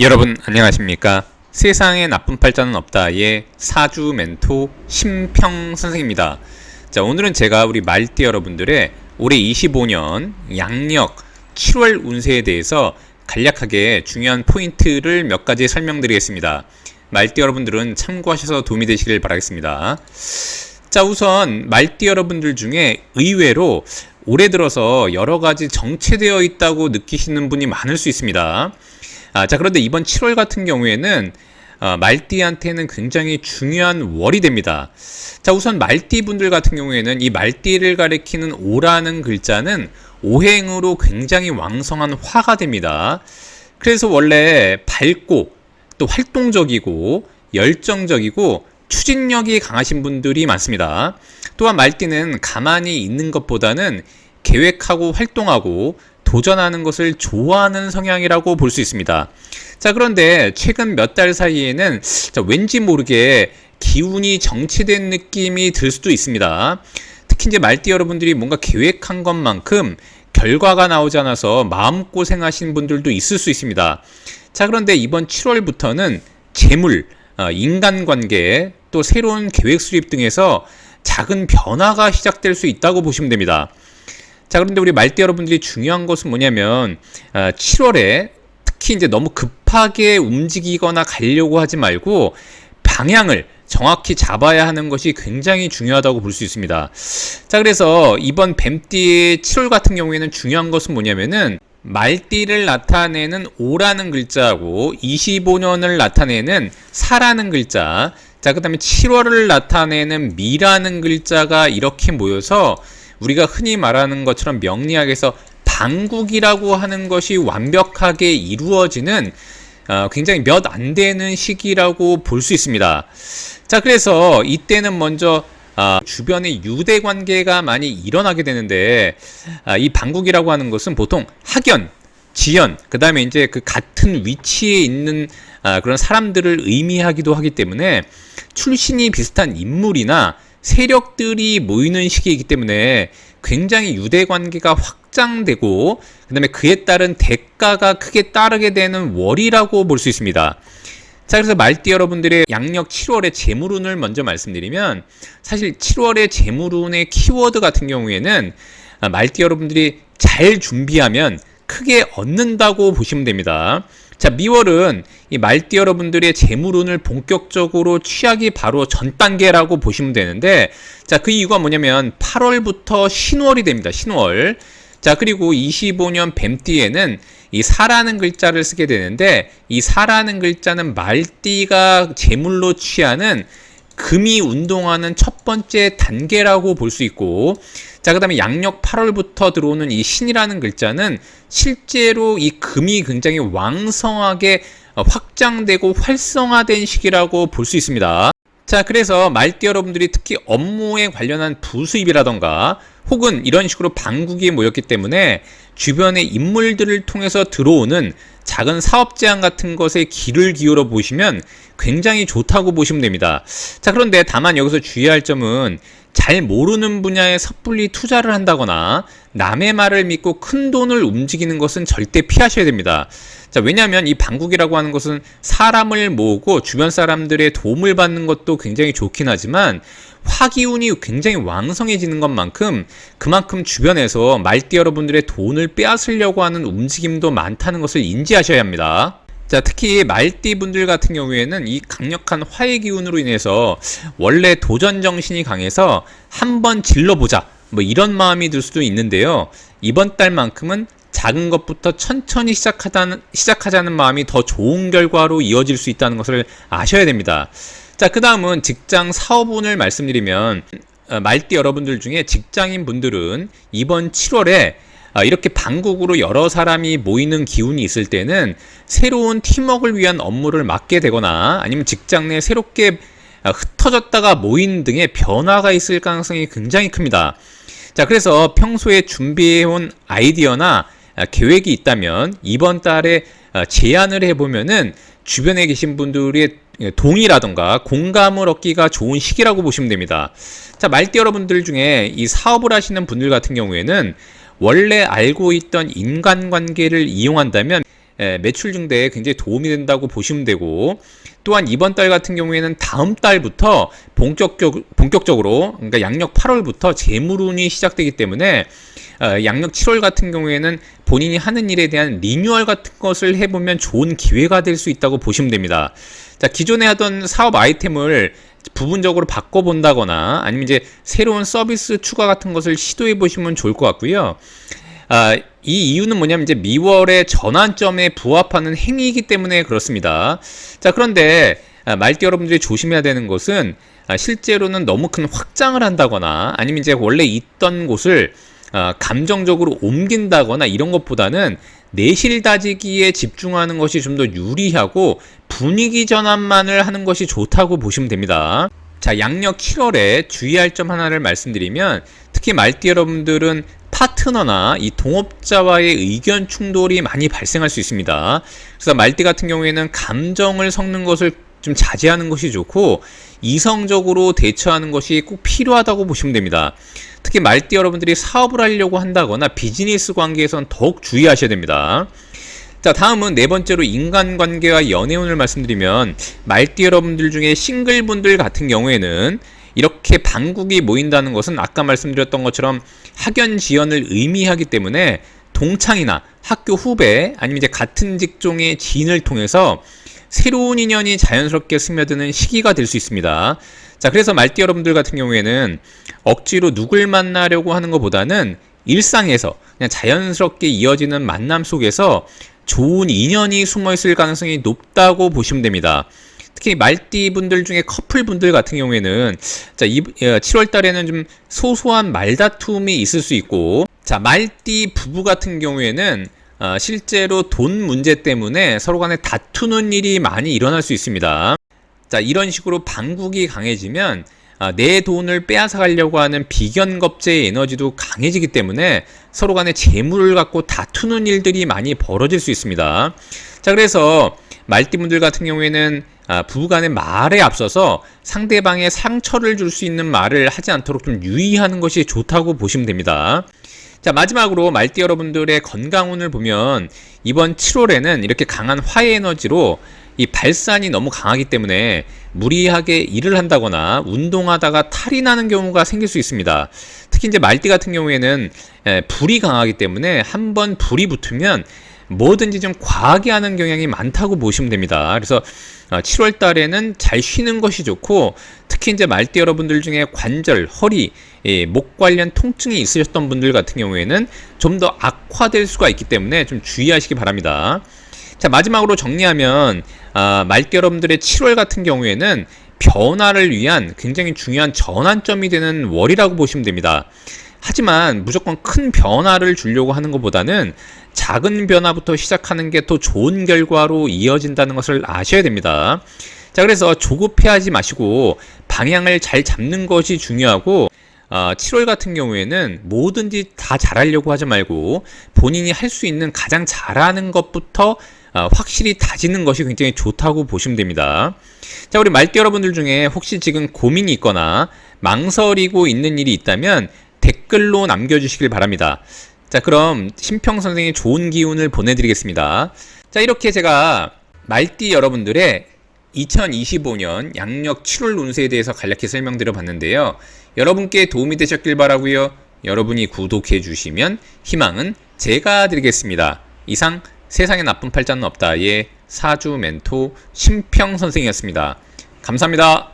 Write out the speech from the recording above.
여러분 안녕하십니까? 세상에 나쁜 팔자는 없다의 사주 멘토 심평 선생입니다. 자 오늘은 제가 우리 말띠 여러분들의 올해 25년 양력 7월 운세에 대해서 간략하게 중요한 포인트를 몇 가지 설명드리겠습니다. 말띠 여러분들은 참고하셔서 도움이 되시길 바라겠습니다. 자, 우선 말띠 여러분들 중에 의외로 올해 들어서 여러 가지 정체되어 있다고 느끼시는 분이 많을 수 있습니다. 아, 자, 그런데 이번 7월 같은 경우에는 어, 말띠한테는 굉장히 중요한 월이 됩니다. 자, 우선 말띠 분들 같은 경우에는 이 말띠를 가리키는 오라는 글자는 오행으로 굉장히 왕성한 화가 됩니다. 그래서 원래 밝고 또 활동적이고 열정적이고 추진력이 강하신 분들이 많습니다. 또한 말띠는 가만히 있는 것보다는 계획하고 활동하고 도전하는 것을 좋아하는 성향이라고 볼 수 있습니다. 자, 그런데 최근 몇 달 사이에는 자, 왠지 모르게 기운이 정체된 느낌이 들 수도 있습니다. 특히 이제 말띠 여러분들이 뭔가 계획한 것만큼 결과가 나오지 않아서 마음고생하신 분들도 있을 수 있습니다. 자, 그런데 이번 7월부터는 재물, 어, 인간관계, 또 새로운 계획 수립 등에서 작은 변화가 시작될 수 있다고 보시면 됩니다. 자, 그런데 우리 말띠 여러분들이 중요한 것은 뭐냐면, 7월에 특히 이제 너무 급하게 움직이거나 가려고 하지 말고, 방향을 정확히 잡아야 하는 것이 굉장히 중요하다고 볼 수 있습니다. 자, 그래서 이번 뱀띠의 7월 같은 경우에는 중요한 것은 뭐냐면은, 말띠를 나타내는 오라는 글자하고 25년을 나타내는 사라는 글자, 자, 그 다음에 7월을 나타내는 미라는 글자가 이렇게 모여서 우리가 흔히 말하는 것처럼 명리학에서 방국이라고 하는 것이 완벽하게 이루어지는 어, 굉장히 몇 안 되는 시기라고 볼 수 있습니다. 자, 그래서 이때는 먼저 아, 주변에 유대 관계가 많이 일어나게 되는데 아, 이 방국이라고 하는 것은 보통 학연, 지연, 그 다음에 이제 그 같은 위치에 있는 아, 그런 사람들을 의미하기도 하기 때문에 출신이 비슷한 인물이나 세력들이 모이는 시기이기 때문에 굉장히 유대 관계가 확장되고 그다음에 그에 따른 대가가 크게 따르게 되는 월이라고 볼 수 있습니다. 자, 그래서 말띠 여러분들의 양력 7월의 재물운을 먼저 말씀드리면 사실 7월의 재물운의 키워드 같은 경우에는 아, 말띠 여러분들이 잘 준비하면 크게 얻는다고 보시면 됩니다. 자, 미월은 이 말띠 여러분들의 재물운을 본격적으로 취하기 바로 전 단계라고 보시면 되는데, 자, 그 이유가 뭐냐면 8월부터 신월이 됩니다. 신월. 자, 그리고 25년 뱀띠에는 이 사라는 글자를 쓰게 되는데, 이 사라는 글자는 말띠가 재물로 취하는 금이 운동하는 첫 번째 단계라고 볼 수 있고, 자, 그 다음에 양력 8월부터 들어오는 이 신이라는 글자는 실제로 이 금이 굉장히 왕성하게 어, 확장되고 활성화된 시기라고 볼 수 있습니다. 자, 그래서 말띠 여러분들이 특히 업무에 관련한 부수입이라던가 혹은 이런 식으로 방국이 모였기 때문에 주변의 인물들을 통해서 들어오는 작은 사업 제안 같은 것에 귀를 기울여 보시면 굉장히 좋다고 보시면 됩니다. 자, 그런데 다만 여기서 주의할 점은 잘 모르는 분야에 섣불리 투자를 한다거나 남의 말을 믿고 큰 돈을 움직이는 것은 절대 피하셔야 됩니다. 자, 왜냐하면 이 방국이라고 하는 것은 사람을 모으고 주변 사람들의 도움을 받는 것도 굉장히 좋긴 하지만 화기운이 굉장히 왕성해지는 것만큼 그만큼 주변에서 말띠 여러분들의 돈을 빼앗으려고 하는 움직임도 많다는 것을 인지하셔야 합니다. 자, 특히 말띠 분들 같은 경우에는 이 강력한 화의 기운으로 인해서 원래 도전 정신이 강해서 한번 질러보자. 뭐 이런 마음이 들 수도 있는데요. 이번 달만큼은 작은 것부터 천천히 시작하자는, 시작하자는 마음이 더 좋은 결과로 이어질 수 있다는 것을 아셔야 됩니다. 자, 그 다음은 직장 사업운을 말씀드리면, 어, 말띠 여러분들 중에 직장인 분들은 이번 7월에 아, 이렇게 방국으로 여러 사람이 모이는 기운이 있을 때는 새로운 팀워크를 위한 업무를 맡게 되거나 아니면 직장 내 새롭게 아, 흩어졌다가 모인 등의 변화가 있을 가능성이 굉장히 큽니다. 자, 그래서 평소에 준비해온 아이디어나 아, 계획이 있다면 이번 달에 제안을 해보면은 주변에 계신 분들의 동의라던가 공감을 얻기가 좋은 시기라고 보시면 됩니다. 자, 말띠 여러분들 중에 이 사업을 하시는 분들 같은 경우에는 원래 알고 있던 인간관계를 이용한다면 에, 매출 증대에 굉장히 도움이 된다고 보시면 되고 또한 이번 달 같은 경우에는 다음 달부터 본격적, 본격적으로 그러니까 양력 8월부터 재물운이 시작되기 때문에 어, 양력 7월 같은 경우에는 본인이 하는 일에 대한 리뉴얼 같은 것을 해보면 좋은 기회가 될 수 있다고 보시면 됩니다. 자, 기존에 하던 사업 아이템을 부분적으로 바꿔본다거나 아니면 이제 새로운 서비스 추가 같은 것을 시도해 보시면 좋을 것 같고요. 아, 이 이유는 뭐냐면 이제 미월의 전환점에 부합하는 행위이기 때문에 그렇습니다. 자, 그런데 아, 말띠 여러분들이 조심해야 되는 것은 아, 실제로는 너무 큰 확장을 한다거나 아니면 이제 원래 있던 곳을 아, 감정적으로 옮긴다거나 이런 것보다는 내실 다지기에 집중하는 것이 좀 더 유리하고 분위기 전환만을 하는 것이 좋다고 보시면 됩니다. 자, 양력 7월에 주의할 점 하나를 말씀드리면 특히 말띠 여러분들은 파트너나 이 동업자와의 의견 충돌이 많이 발생할 수 있습니다. 그래서 말띠 같은 경우에는 감정을 섞는 것을 좀 자제하는 것이 좋고 이성적으로 대처하는 것이 꼭 필요하다고 보시면 됩니다. 특히 말띠 여러분들이 사업을 하려고 한다거나 비즈니스 관계에선 더욱 주의하셔야 됩니다. 자, 다음은 네 번째로 인간관계와 연애운을 말씀드리면 말띠 여러분들 중에 싱글분들 같은 경우에는 이렇게 방국이 모인다는 것은 아까 말씀드렸던 것처럼 학연 지연을 의미하기 때문에 동창이나 학교 후배 아니면 이제 같은 직종의 지인을 통해서 새로운 인연이 자연스럽게 스며드는 시기가 될 수 있습니다. 자, 그래서 말띠 여러분들 같은 경우에는 억지로 누굴 만나려고 하는 것보다는 일상에서 그냥 자연스럽게 이어지는 만남 속에서 좋은 인연이 숨어 있을 가능성이 높다고 보시면 됩니다. 특히 말띠 분들 중에 커플 분들 같은 경우에는 자, 7월 달에는 좀 소소한 말다툼이 있을 수 있고 자, 말띠 부부 같은 경우에는 어, 실제로 돈 문제 때문에 서로 간에 다투는 일이 많이 일어날 수 있습니다. 자, 이런 식으로 방국이 강해지면 아, 내 돈을 빼앗아 가려고 하는 비견겁제의 에너지도 강해지기 때문에 서로 간에 재물을 갖고 다투는 일들이 많이 벌어질 수 있습니다. 자, 그래서 말띠분들 같은 경우에는 아, 부부간의 말에 앞서서 상대방의 상처를 줄 수 있는 말을 하지 않도록 좀 유의하는 것이 좋다고 보시면 됩니다. 자, 마지막으로 말띠 여러분들의 건강운을 보면 이번 7월에는 이렇게 강한 화해 에너지로 이 발산이 너무 강하기 때문에 무리하게 일을 한다거나 운동하다가 탈이 나는 경우가 생길 수 있습니다. 특히 이제 말띠 같은 경우에는 에, 불이 강하기 때문에 한 번 불이 붙으면 뭐든지 좀 과하게 하는 경향이 많다고 보시면 됩니다. 그래서 7월 달에는 잘 쉬는 것이 좋고 특히 이제 말띠 여러분들 중에 관절, 허리, 예, 목 관련 통증이 있으셨던 분들 같은 경우에는 좀 더 악화될 수가 있기 때문에 좀 주의하시기 바랍니다. 자 마지막으로 정리하면 아, 말띠 여러분들의 7월 같은 경우에는 변화를 위한 굉장히 중요한 전환점이 되는 월이라고 보시면 됩니다. 하지만 무조건 큰 변화를 주려고 하는 것보다는 작은 변화부터 시작하는 게 더 좋은 결과로 이어진다는 것을 아셔야 됩니다. 자, 그래서 조급해하지 마시고 방향을 잘 잡는 것이 중요하고 어, 7월 같은 경우에는 뭐든지 다 잘하려고 하지 말고 본인이 할 수 있는 가장 잘하는 것부터 어, 확실히 다지는 것이 굉장히 좋다고 보시면 됩니다. 자, 우리 말띠 여러분들 중에 혹시 지금 고민이 있거나 망설이고 있는 일이 있다면 댓글로 남겨주시길 바랍니다. 자, 그럼 심평 선생의 좋은 기운을 보내드리겠습니다. 자, 이렇게 제가 말띠 여러분들의 2025년 양력 7월 운세에 대해서 간략히 설명드려 봤는데요. 여러분께 도움이 되셨길 바라고요. 여러분이 구독해 주시면 희망은 제가 드리겠습니다. 이상 세상에 나쁜 팔자는 없다의 사주 멘토 심평 선생이었습니다. 감사합니다.